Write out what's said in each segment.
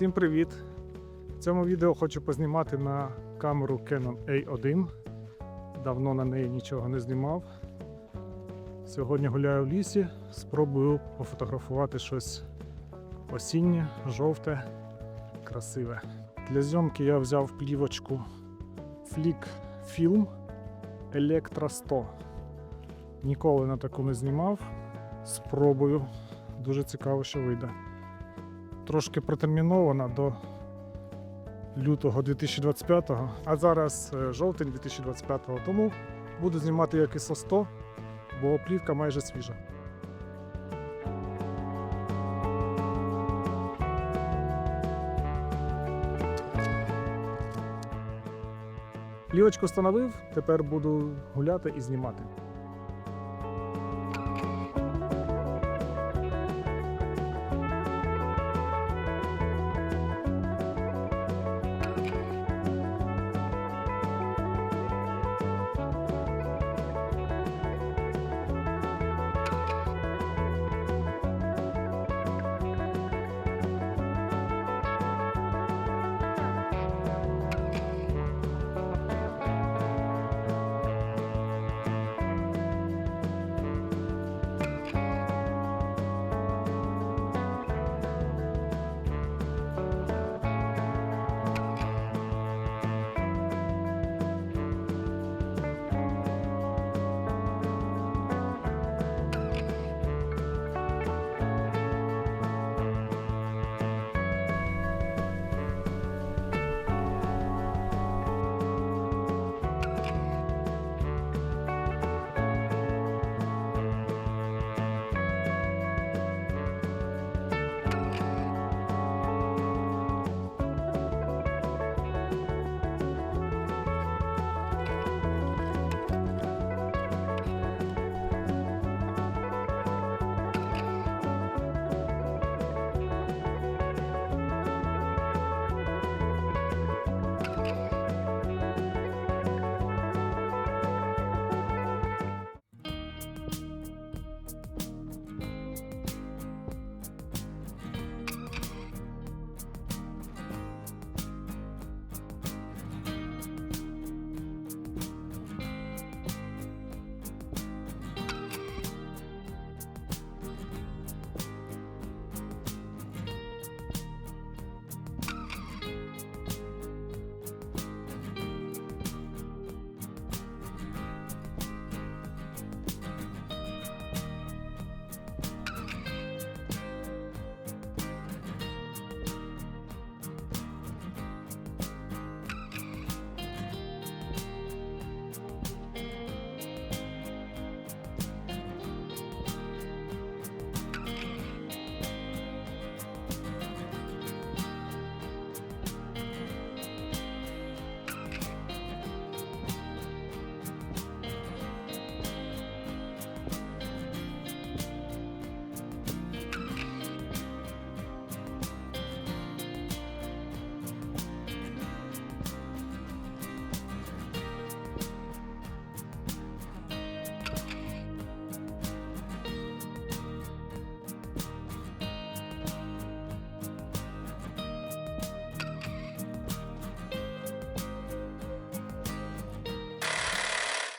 Всім привіт! В цьому відео хочу познімати на камеру Canon A1. Давно на неї нічого не знімав. Сьогодні гуляю в лісі, спробую пофотографувати щось осіннє, жовте, красиве. Для зйомки я взяв плівочку Flick Film Electra 100. Ніколи на таку не знімав. Спробую. Дуже цікаво, що вийде трошки протермінована до лютого 2025-го, а зараз е, жовтень 2025-го. Тому буду знімати як ISO 100, бо плівка майже свіжа. Плівочку встановив, тепер буду гуляти і знімати.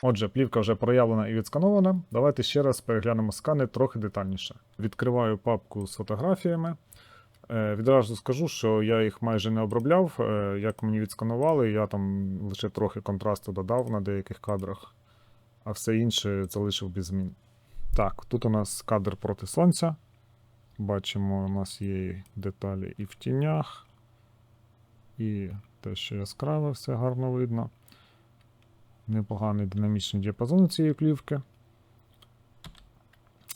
Отже, плівка вже проявлена і відсканована. Давайте ще раз переглянемо скани трохи детальніше. Відкриваю папку з фотографіями. Е, Відразу скажу, що я їх майже не обробляв. Е, Як мені відсканували, я там лише трохи контрасту додав на деяких кадрах, а все інше залишив без змін. Так, тут у нас кадр проти сонця. Бачимо, у нас є деталі і в тінях, і те, що яскраве, все гарно видно непоганий динамічний діапазон цієї плівки.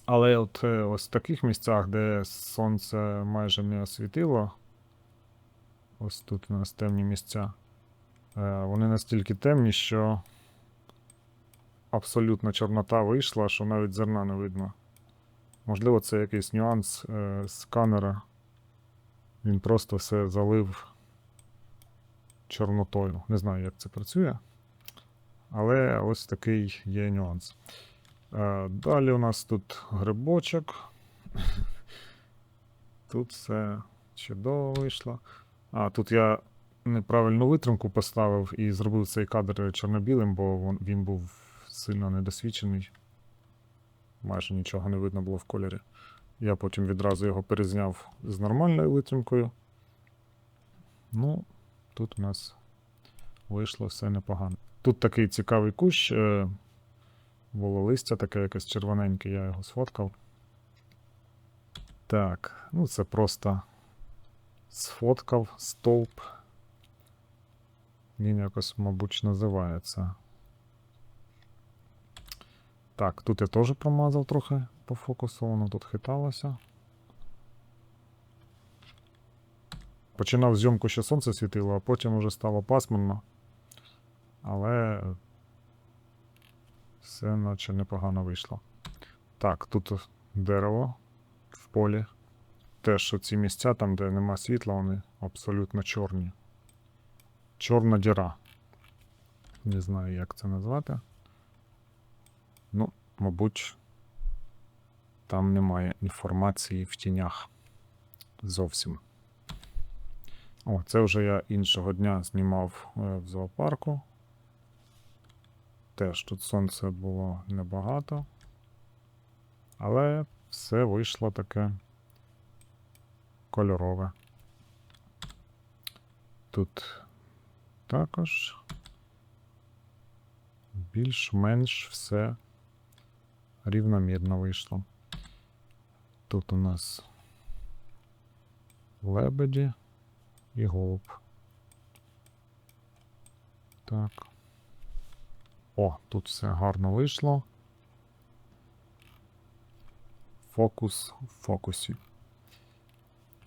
Але от е, ось в таких місцях, де сонце майже не освітило, ось тут у нас темні місця, е, вони настільки темні, що абсолютно чорнота вийшла, що навіть зерна не видно. Можливо, це якийсь нюанс е, сканера. Він просто все залив чорнотою. Не знаю, як це працює. Але ось такий є нюанс. Е, Далі у нас тут грибочок. Тут все Чудово вийшло. А, тут я неправильну витримку поставив і зробив цей кадр чорно-білим, бо він був сильно недосвідчений. Майже нічого не видно було в кольорі. Я потім відразу його перезняв з нормальною витримкою. Ну, тут у нас вийшло все непогано. Тут такий цікавий кущ. е, Було листя таке якесь червоненьке, я його сфоткав. Так, ну це просто сфоткав стовп. Він якось, мабуть, називається. Так, тут я теж промазав трохи по фокусу, воно тут хиталося. Починав зйомку, ще сонце світило, а потім вже стало пасмурно. Але все наче непогано вийшло. Так, тут дерево в полі. Теж ці місця, там, де нема світла, вони абсолютно чорні. Чорна діра. Не знаю, як це назвати. Ну, мабуть, там немає інформації в тінях. Зовсім. О, це вже я іншого дня знімав е, в зоопарку. Теж тут сонце було небагато. Але все вийшло таке кольорове. Тут також більш-менш все рівномірно вийшло. Тут у нас лебеді і голуб. Так. О, тут все гарно вийшло. Фокус в фокусі.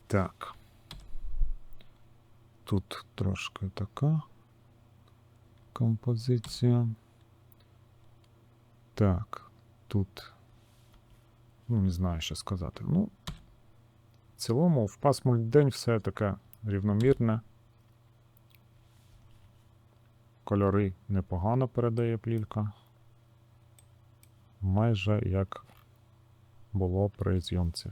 Так. Тут трошки така композиція. Так, тут. Ну, не знаю, що сказати. Ну, в цілому, в пасмурний день все таке рівномірне. Кольори непогано передає плівка. Майже як було при зйомці.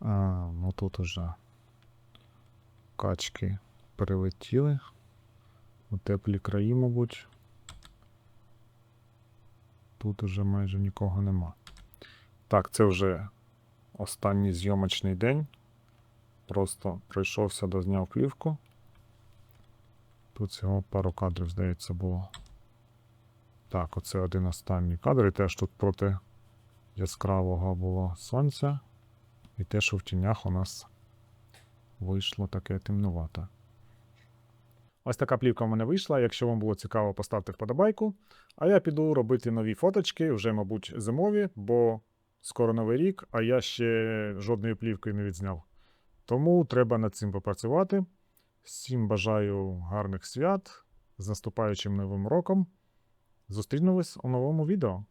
А, ну тут уже качки прилетіли. У теплі краї, мабуть. Тут уже майже нікого нема. Так, це вже останній зйомочний день. Просто пройшовся, дозняв плівку. Тут всього пару кадрів, здається, було. Так, оце один останній кадр. І теж тут проти яскравого було сонця. І те, що в тінях у нас вийшло таке темнувате. Ось така плівка в мене вийшла. Якщо вам було цікаво, поставте вподобайку. А я піду робити нові фоточки, вже, мабуть, зимові, бо скоро новий рік, а я ще жодної плівки не відзняв. Тому треба над цим попрацювати. Всім бажаю гарних свят з наступаючим новим роком. Зустрінемось у новому відео.